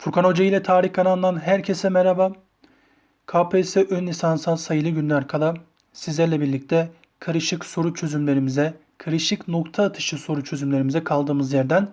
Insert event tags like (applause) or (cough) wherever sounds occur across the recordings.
Furkan Hoca ile Tarih kanalından herkese merhaba. KPSS ön lisansa sayılı günler kala sizlerle birlikte karışık soru çözümlerimize, karışık nokta atışı soru çözümlerimize kaldığımız yerden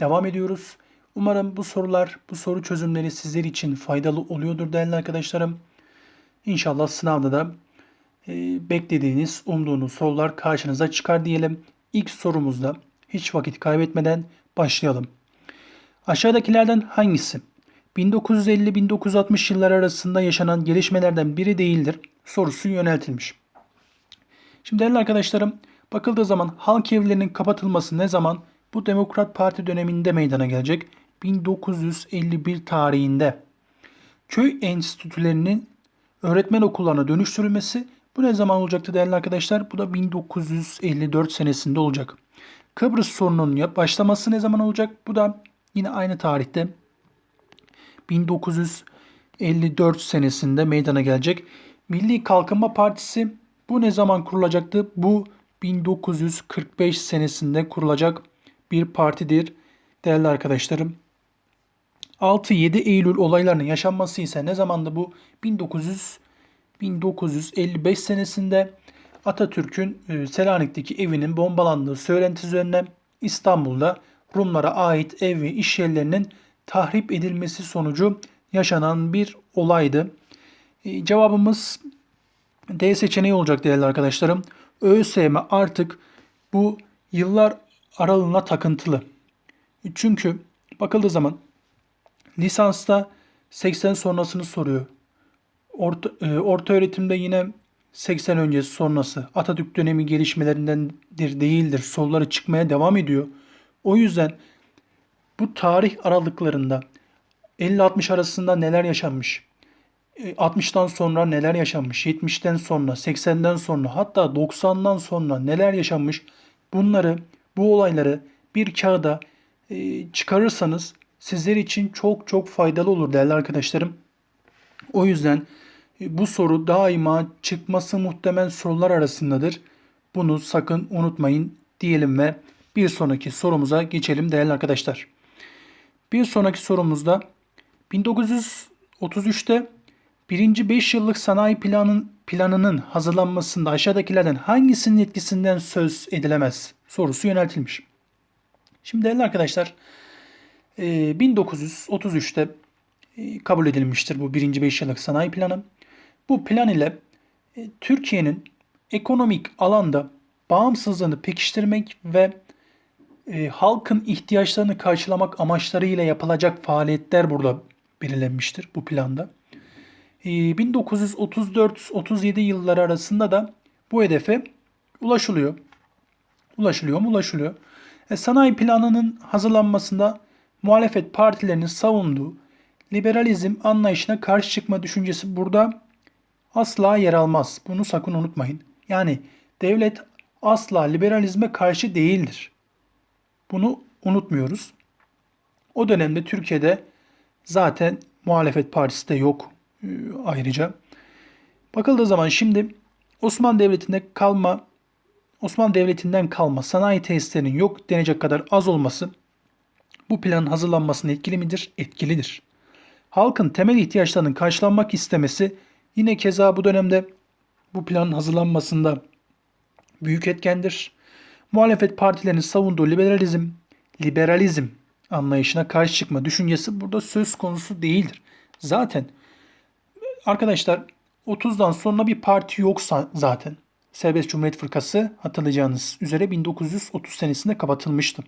devam ediyoruz. Umarım bu sorular, bu soru çözümleri sizler için faydalı oluyordur değerli arkadaşlarım. İnşallah sınavda da e, beklediğiniz, umduğunuz sorular karşınıza çıkar diyelim. İlk sorumuzda hiç vakit kaybetmeden başlayalım. Aşağıdakilerden hangisi 1950-1960 yılları arasında yaşanan gelişmelerden biri değildir sorusu yöneltilmiş. Şimdi değerli arkadaşlarım bakıldığı zaman halk evlerinin kapatılması ne zaman? Bu Demokrat Parti döneminde meydana gelecek. 1951 tarihinde. Köy enstitülerinin öğretmen okullarına dönüştürülmesi bu ne zaman olacaktı değerli arkadaşlar? Bu da 1954 senesinde olacak. Kıbrıs sorununun başlaması ne zaman olacak? Bu da yine aynı tarihte 1954 senesinde meydana gelecek. Milli Kalkınma Partisi bu ne zaman kurulacaktı? Bu 1945 senesinde kurulacak bir partidir değerli arkadaşlarım. 6-7 Eylül olaylarının yaşanması ise ne zamandı bu? 1900 1955 senesinde Atatürk'ün e, Selanik'teki evinin bombalandığı söylentisi üzerine İstanbul'da Rumlara ait ev ve iş yerlerinin tahrip edilmesi sonucu yaşanan bir olaydı. E, cevabımız D seçeneği olacak değerli arkadaşlarım. ÖSYM artık bu yıllar aralığına takıntılı. Çünkü bakıldığı zaman lisansta 80 sonrasını soruyor. Orta, e, orta öğretimde yine 80 öncesi sonrası Atatürk dönemi gelişmelerindendir değildir soruları çıkmaya devam ediyor. O yüzden bu tarih aralıklarında 50-60 arasında neler yaşanmış? 60'tan e, sonra neler yaşanmış? 70'ten sonra, 80'den sonra hatta 90'dan sonra neler yaşanmış? Bunları, bu olayları bir kağıda e, çıkarırsanız sizler için çok çok faydalı olur değerli arkadaşlarım. O yüzden e, bu soru daima çıkması muhtemel sorular arasındadır. Bunu sakın unutmayın diyelim ve bir sonraki sorumuza geçelim değerli arkadaşlar. Bir sonraki sorumuzda 1933'te birinci 5 yıllık sanayi planın, planının hazırlanmasında aşağıdakilerden hangisinin etkisinden söz edilemez sorusu yöneltilmiş. Şimdi değerli arkadaşlar 1933'te e, e, kabul edilmiştir bu birinci 5 yıllık sanayi planı. Bu plan ile e, Türkiye'nin ekonomik alanda bağımsızlığını pekiştirmek ve e, halkın ihtiyaçlarını karşılamak amaçlarıyla yapılacak faaliyetler burada belirlenmiştir bu planda. E, 1934-37 yılları arasında da bu hedefe ulaşılıyor. Ulaşılıyor mu? Ulaşılıyor. E, sanayi planının hazırlanmasında muhalefet partilerinin savunduğu liberalizm anlayışına karşı çıkma düşüncesi burada asla yer almaz. Bunu sakın unutmayın. Yani devlet asla liberalizme karşı değildir. Bunu unutmuyoruz. O dönemde Türkiye'de zaten muhalefet partisi de yok e, ayrıca. Bakıldığı zaman şimdi Osmanlı Devleti'nde kalma Osmanlı Devleti'nden kalma sanayi tesislerinin yok denecek kadar az olması bu planın hazırlanmasına etkili midir? Etkilidir. Halkın temel ihtiyaçlarının karşılanmak istemesi yine keza bu dönemde bu planın hazırlanmasında büyük etkendir. Muhalefet partilerinin savunduğu liberalizm, liberalizm anlayışına karşı çıkma düşüncesi burada söz konusu değildir. Zaten arkadaşlar 30'dan sonra bir parti yoksa zaten. Serbest Cumhuriyet Fırkası hatırlayacağınız üzere 1930 senesinde kapatılmıştı.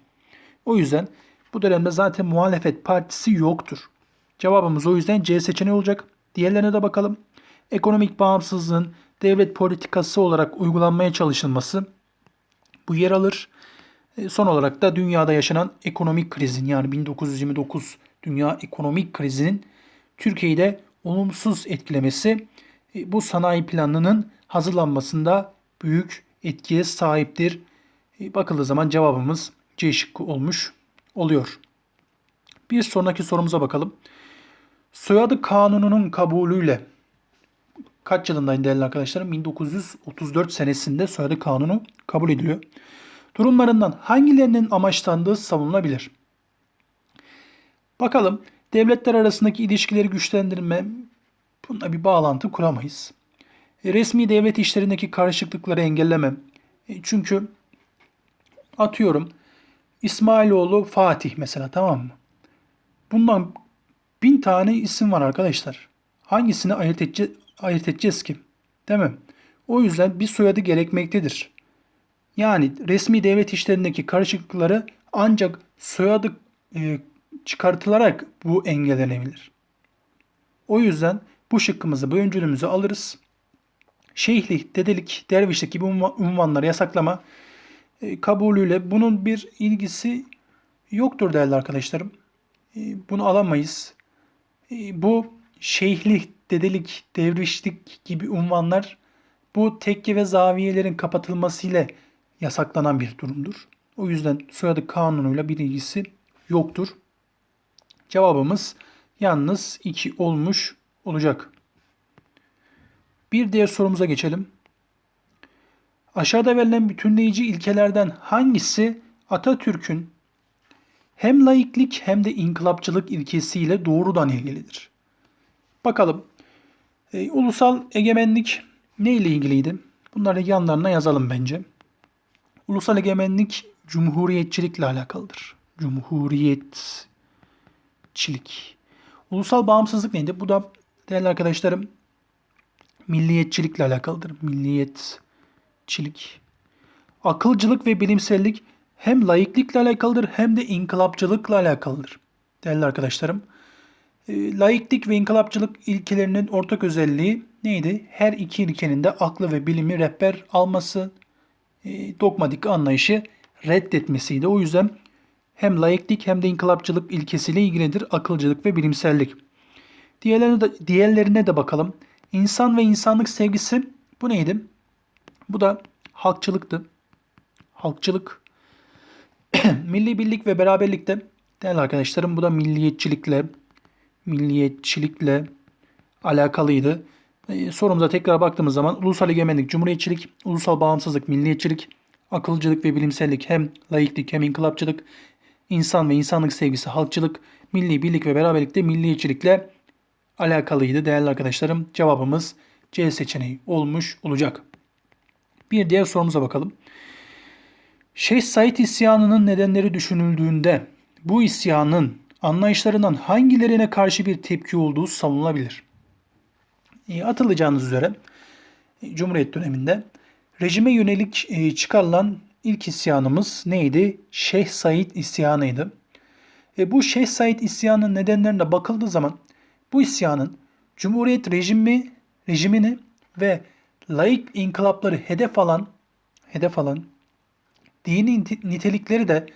O yüzden bu dönemde zaten muhalefet partisi yoktur. Cevabımız o yüzden C seçeneği olacak. Diğerlerine de bakalım. Ekonomik bağımsızlığın devlet politikası olarak uygulanmaya çalışılması bu yer alır. E, son olarak da dünyada yaşanan ekonomik krizin yani 1929 dünya ekonomik krizinin Türkiye'yi de olumsuz etkilemesi e, bu sanayi planının hazırlanmasında büyük etkiye sahiptir. E, bakıldığı zaman cevabımız C şıkkı olmuş oluyor. Bir sonraki sorumuza bakalım. Soyadı kanununun kabulüyle kaç yılındaydı değerli arkadaşlarım? 1934 senesinde soyadı kanunu kabul ediliyor. Durumlarından hangilerinin amaçlandığı savunulabilir? Bakalım Devletler arasındaki ilişkileri güçlendirme, bununla bir bağlantı kuramayız. E, resmi devlet işlerindeki karışıklıkları engelleme. E, çünkü atıyorum İsmailoğlu Fatih mesela tamam mı? Bundan bin tane isim var arkadaşlar. Hangisini ayırt edeceğiz, ayırt edeceğiz ki? Değil mi? O yüzden bir soyadı gerekmektedir. Yani resmi devlet işlerindeki karışıklıkları ancak soyadı e, çıkartılarak bu engellenebilir. O yüzden bu şıkkımızı, bu öncülümüzü alırız. Şeyhlik, dedelik, dervişlik gibi unva- unvanları yasaklama e, kabulüyle bunun bir ilgisi yoktur değerli arkadaşlarım. E, bunu alamayız. E, bu şeyhlik, dedelik, dervişlik gibi unvanlar bu tekke ve zaviyelerin kapatılmasıyla yasaklanan bir durumdur. O yüzden soyadı kanunuyla bir ilgisi yoktur. Cevabımız yalnız 2 olmuş olacak. Bir diğer sorumuza geçelim. Aşağıda verilen bütünleyici ilkelerden hangisi Atatürk'ün hem laiklik hem de inkılapçılık ilkesiyle doğrudan ilgilidir? Bakalım. E, ulusal egemenlik ne ile ilgiliydi? Bunları yanlarına yazalım bence. Ulusal egemenlik cumhuriyetçilikle alakalıdır. Cumhuriyetçilik. Ulusal bağımsızlık neydi? Bu da değerli arkadaşlarım milliyetçilikle alakalıdır. Milliyetçilik. Akılcılık ve bilimsellik hem laiklikle alakalıdır hem de inkılapçılıkla alakalıdır. Değerli arkadaşlarım. E, laiklik ve inkılapçılık ilkelerinin ortak özelliği neydi? Her iki ilkenin de aklı ve bilimi rehber alması, e, dogmatik anlayışı reddetmesiydi. O yüzden hem laiklik hem de inkılapçılık ilkesiyle ilgilidir akılcılık ve bilimsellik. Diğerlerine de, diğerlerine de bakalım. İnsan ve insanlık sevgisi bu neydi? Bu da halkçılıktı. Halkçılık. (clears throat) Milli birlik ve beraberlikte değerli arkadaşlarım bu da milliyetçilikle milliyetçilikle alakalıydı. E, sorumuza tekrar baktığımız zaman ulusal egemenlik, cumhuriyetçilik, ulusal bağımsızlık, milliyetçilik, akılcılık ve bilimsellik hem laiklik hem inkılapçılık, insan ve insanlık sevgisi, halkçılık, milli birlik ve beraberlikte milliyetçilikle alakalıydı değerli arkadaşlarım. Cevabımız C seçeneği olmuş olacak. Bir diğer sorumuza bakalım. Şeyh Said isyanının nedenleri düşünüldüğünde bu isyanın anlayışlarından hangilerine karşı bir tepki olduğu savunulabilir? Hatırlayacağınız üzere Cumhuriyet döneminde rejime yönelik e, çıkarılan ilk isyanımız neydi? Şeyh Said isyanıydı. E, bu Şeyh Said isyanının nedenlerine bakıldığı zaman bu isyanın Cumhuriyet rejimi rejimini ve laik inkılapları hedef alan hedef alan dini nitelikleri de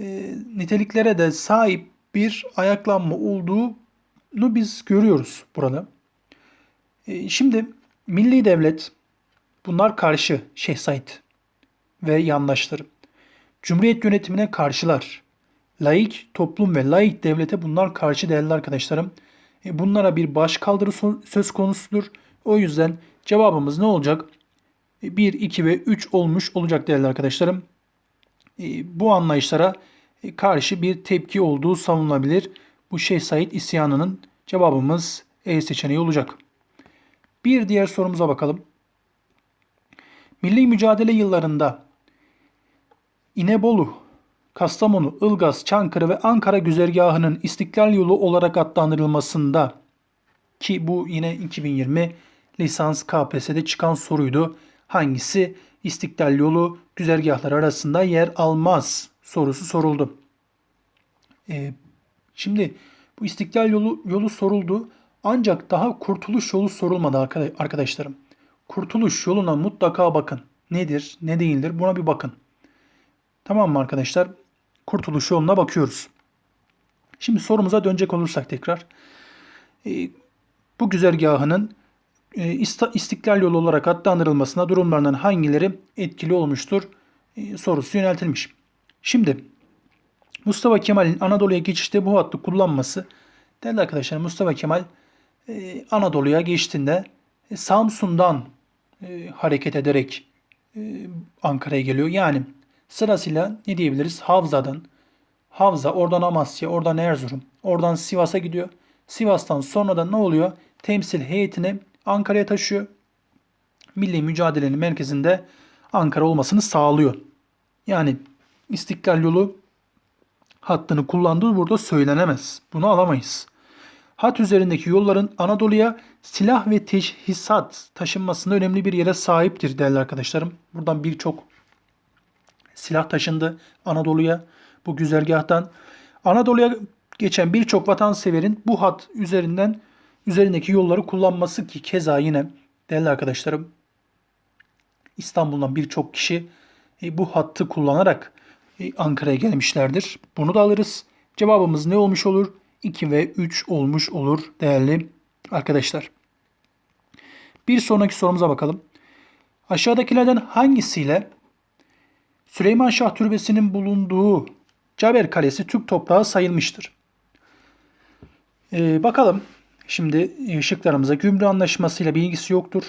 e, niteliklere de sahip bir ayaklanma olduğunu biz görüyoruz burada. E, şimdi milli devlet bunlar karşı Şeyh Said ve yandaşları. Cumhuriyet yönetimine karşılar. Laik toplum ve laik devlete bunlar karşı değerli arkadaşlarım. E, bunlara bir baş kaldırı söz konusudur. O yüzden cevabımız ne olacak? 1, 2 ve 3 olmuş olacak değerli arkadaşlarım. E, bu anlayışlara e, karşı bir tepki olduğu savunulabilir. Bu Şeyh Said isyanının cevabımız E seçeneği olacak. Bir diğer sorumuza bakalım. Milli mücadele yıllarında İnebolu, Kastamonu, Ilgaz, Çankırı ve Ankara güzergahının İstiklal Yolu olarak adlandırılmasında ki bu yine 2020 lisans KPSS'de çıkan soruydu. Hangisi İstiklal Yolu güzergahları arasında yer almaz sorusu soruldu. Ee, şimdi bu İstiklal Yolu, yolu soruldu ancak daha kurtuluş yolu sorulmadı arkadaşlarım. Kurtuluş yoluna mutlaka bakın. Nedir, ne değildir buna bir bakın. Tamam mı arkadaşlar? Kurtuluş yoluna bakıyoruz. Şimdi sorumuza dönecek olursak tekrar. Ee, bu güzergahının e, İstiklal yolu olarak adlandırılmasına durumlarından hangileri etkili olmuştur e, sorusu yöneltilmiş. Şimdi Mustafa Kemal'in Anadolu'ya geçişte bu hattı kullanması değerli arkadaşlar Mustafa Kemal e, Anadolu'ya geçtiğinde e, Samsun'dan e, hareket ederek Ankara'ya geliyor. Yani sırasıyla ne diyebiliriz? Havza'dan, Havza, oradan Amasya, oradan Erzurum, Oradan Sivas'a gidiyor. Sivas'tan sonra da ne oluyor? Temsil heyetini Ankara'ya taşıyor. Milli mücadelenin merkezinde Ankara olmasını sağlıyor. Yani İstiklal yolu hattını kullandığı burada söylenemez. Bunu alamayız. Hat üzerindeki yolların Anadolu'ya silah ve teçhizat taşınmasında önemli bir yere sahiptir değerli arkadaşlarım. Buradan birçok silah taşındı Anadolu'ya bu güzergahtan. Anadolu'ya geçen birçok vatanseverin bu hat üzerinden üzerindeki yolları kullanması ki keza yine değerli arkadaşlarım İstanbul'dan birçok kişi e, bu hattı kullanarak Ankara'ya gelmişlerdir. Bunu da alırız. Cevabımız ne olmuş olur? 2 ve 3 olmuş olur değerli arkadaşlar. Bir sonraki sorumuza bakalım. Aşağıdakilerden hangisiyle Süleyman Şah Türbesi'nin bulunduğu Caber Kalesi Türk toprağı sayılmıştır? Ee, bakalım. Şimdi e, şıklarımıza Gümrü Anlaşması ile bir ilgisi yoktur.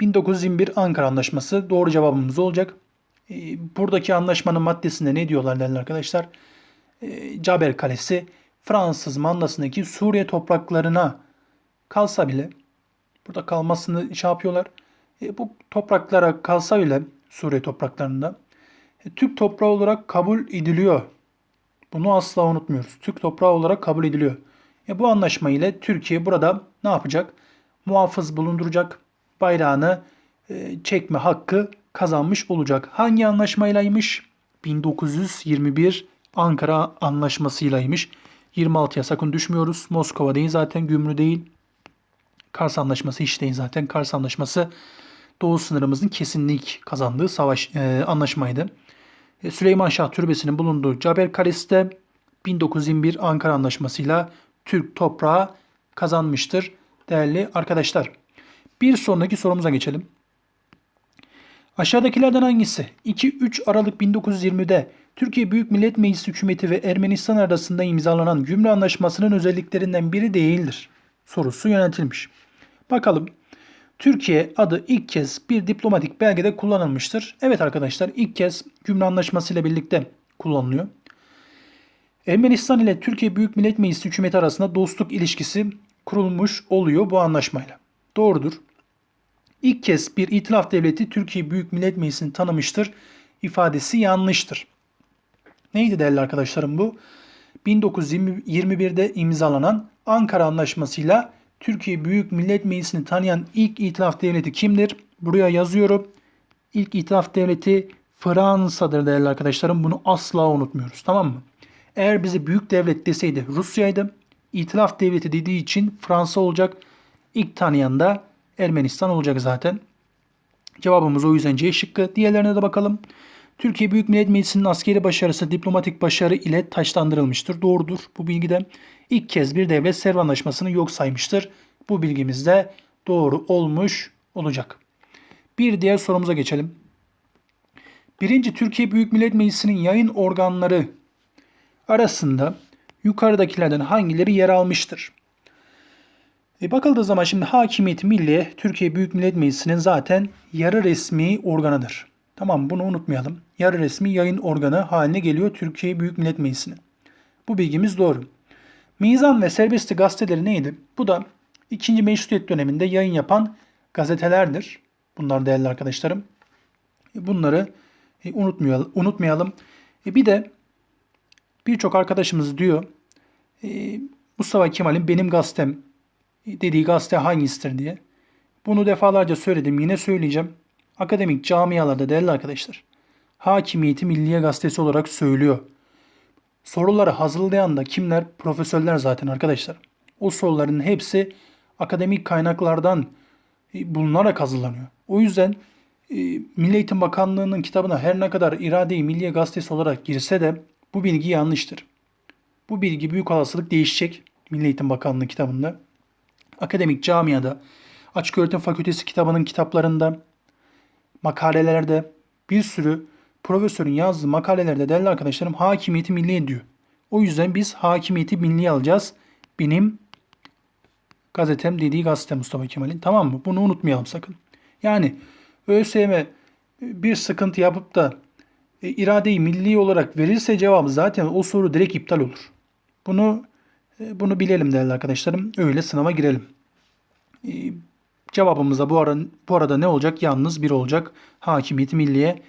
1921 Ankara Anlaşması doğru cevabımız olacak. Ee, buradaki anlaşmanın maddesinde ne diyorlar değerli arkadaşlar? Ee, Caber Kalesi Fransız mandasındaki Suriye topraklarına kalsa bile burada kalmasını şey yapıyorlar. E, bu topraklara kalsa bile Suriye topraklarında e, Türk toprağı olarak kabul ediliyor. Bunu asla unutmuyoruz. Türk toprağı olarak kabul ediliyor. E, bu anlaşma ile Türkiye burada ne yapacak? Muhafız bulunduracak. Bayrağını e, çekme hakkı kazanmış olacak. Hangi anlaşmaylaymış? 1921 Ankara Anlaşması'ylaymış. 26'ya sakın düşmüyoruz. Moskova değil zaten Gümrü değil. Kars Anlaşması hiç değil zaten. Kars Anlaşması Doğu sınırımızın kesinlik kazandığı savaş e, anlaşmaydı. E, Süleyman Şah Türbesi'nin bulunduğu Caber Kalesi'de 1921 Ankara Anlaşması'yla Türk toprağı kazanmıştır değerli arkadaşlar. Bir sonraki sorumuza geçelim. Aşağıdakilerden hangisi 2-3 Aralık 1920'de Türkiye Büyük Millet Meclisi hükümeti ve Ermenistan arasında imzalanan Gümrü Anlaşması'nın özelliklerinden biri değildir? Sorusu yöneltilmiş. Bakalım. Türkiye adı ilk kez bir diplomatik belgede kullanılmıştır. Evet arkadaşlar ilk kez Gümrü Anlaşması ile birlikte kullanılıyor. Ermenistan ile Türkiye Büyük Millet Meclisi hükümeti arasında dostluk ilişkisi kurulmuş oluyor bu anlaşmayla. Doğrudur. İlk kez bir itilaf devleti Türkiye Büyük Millet Meclisi'ni tanımıştır ifadesi yanlıştır. Neydi değerli arkadaşlarım bu? 1921'de imzalanan Ankara Anlaşması'yla Türkiye Büyük Millet Meclisi'ni tanıyan ilk itilaf devleti kimdir? Buraya yazıyorum. İlk itilaf devleti Fransa'dır değerli arkadaşlarım. Bunu asla unutmuyoruz. Tamam mı? Eğer bize büyük devlet deseydi Rusya'ydı. İtilaf devleti dediği için Fransa olacak. İlk tanıyan da Ermenistan olacak zaten. Cevabımız o yüzden C şıkkı. Diğerlerine de bakalım. Türkiye Büyük Millet Meclisi'nin askeri başarısı diplomatik başarı ile taçlandırılmıştır. Doğrudur. Bu bilgide ilk kez bir devlet Serv Anlaşması'nı yok saymıştır. Bu bilgimiz de doğru olmuş olacak. Bir diğer sorumuza geçelim. Birinci Türkiye Büyük Millet Meclisi'nin yayın organları arasında yukarıdakilerden hangileri yer almıştır? E bakıldığı zaman şimdi Hakimiyet Milliye Türkiye Büyük Millet Meclisi'nin zaten yarı resmi organıdır. Tamam bunu unutmayalım. Yarı resmi yayın organı haline geliyor Türkiye Büyük Millet Meclisi'ne. Bu bilgimiz doğru. Mizan ve Serbesti gazeteleri neydi? Bu da ikinci meşrutiyet döneminde yayın yapan gazetelerdir. Bunlar değerli arkadaşlarım. E, bunları e, unutmayalım. unutmayalım. E, bir de birçok arkadaşımız diyor Mustafa Kemal'in benim gazetem dediği gazete hangisidir diye. Bunu defalarca söyledim yine söyleyeceğim. Akademik camialarda değerli arkadaşlar. Hakimiyeti Milliye Gazetesi olarak söylüyor. Soruları hazırlayan da kimler? Profesörler zaten arkadaşlar. O soruların hepsi akademik kaynaklardan e, bulunarak hazırlanıyor. O yüzden e, Milli Eğitim Bakanlığı'nın kitabına her ne kadar irade Milliye Gazetesi olarak girse de bu bilgi yanlıştır. Bu bilgi büyük olasılık değişecek Milli Eğitim Bakanlığı kitabında. Akademik camiada, Açık Öğretim Fakültesi kitabının kitaplarında, makalelerde bir sürü profesörün yazdığı makalelerde değerli arkadaşlarım hakimiyeti milli diyor. O yüzden biz hakimiyeti milli alacağız. Benim gazetem dediği gazete Mustafa Kemal'in. Tamam mı? Bunu unutmayalım sakın. Yani ÖSYM bir sıkıntı yapıp da e, iradeyi milli olarak verirse cevabı zaten o soru direkt iptal olur. Bunu Bunu bilelim değerli arkadaşlarım. Öyle sınava girelim. E, Cevabımıza bu, ara, bu arada ne olacak? Yalnız bir olacak. Hakimiyeti Milliye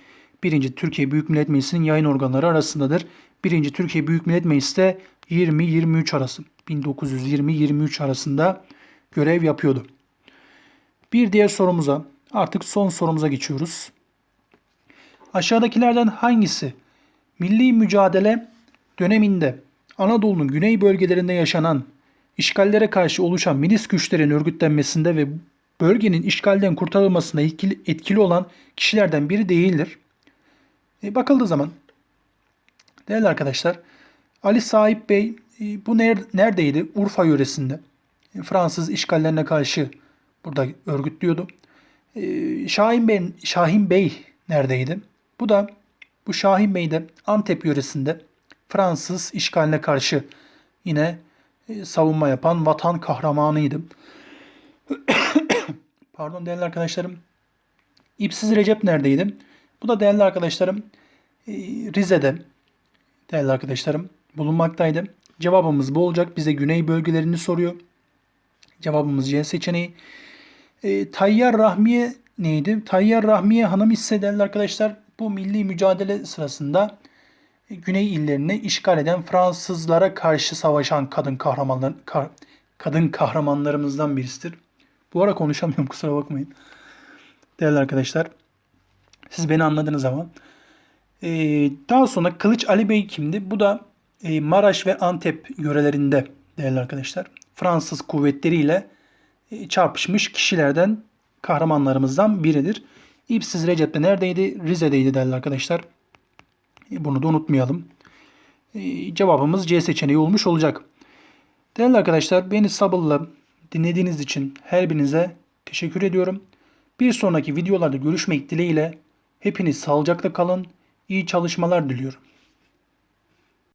1. Türkiye Büyük Millet Meclisi'nin yayın organları arasındadır. 1. Türkiye Büyük Millet Meclisi de 20-23 arası 1920-23 arasında görev yapıyordu. Bir diğer sorumuza artık son sorumuza geçiyoruz. Aşağıdakilerden hangisi milli mücadele döneminde Anadolu'nun güney bölgelerinde yaşanan işgallere karşı oluşan milis güçlerin örgütlenmesinde ve bölgenin işgalden kurtarılmasında etkili, olan kişilerden biri değildir? E, bakıldığı zaman değerli arkadaşlar Ali Sahip Bey e, bu ner- neredeydi? Urfa yöresinde. E, Fransız işgallerine karşı burada örgütlüyordu. E, Şahin Bey, Şahin Bey neredeydi? Bu da bu Şahin Bey de Antep yöresinde Fransız işgaline karşı yine e, savunma yapan vatan kahramanıydı. (coughs) Pardon değerli arkadaşlarım. İpsiz Recep neredeydi? Bu da değerli arkadaşlarım e, Rize'de değerli arkadaşlarım bulunmaktaydı. Cevabımız bu olacak. Bize güney bölgelerini soruyor. Cevabımız C seçeneği. E, Tayyar Rahmiye neydi? Tayyar Rahmiye Hanım ise değerli arkadaşlar bu milli mücadele sırasında güney illerini işgal eden Fransızlara karşı savaşan kadın kahramanlar kah- kadın kahramanlarımızdan birisidir. Bu ara konuşamıyorum (laughs) kusura bakmayın. Değerli arkadaşlar siz beni anladınız ama. Ee, daha sonra Kılıç Ali Bey kimdi? Bu da e, Maraş ve Antep yörelerinde değerli arkadaşlar. Fransız kuvvetleriyle e, çarpışmış kişilerden kahramanlarımızdan biridir. İpsiz Recep de neredeydi? Rize'deydi değerli arkadaşlar. E, Bunu da unutmayalım. E, Cevabımız C seçeneği olmuş olacak. Değerli arkadaşlar beni sabırla dinlediğiniz için her birinize teşekkür ediyorum. Bir sonraki videolarda görüşmek dileğiyle hepiniz sağlıcakla kalın. İyi çalışmalar diliyorum.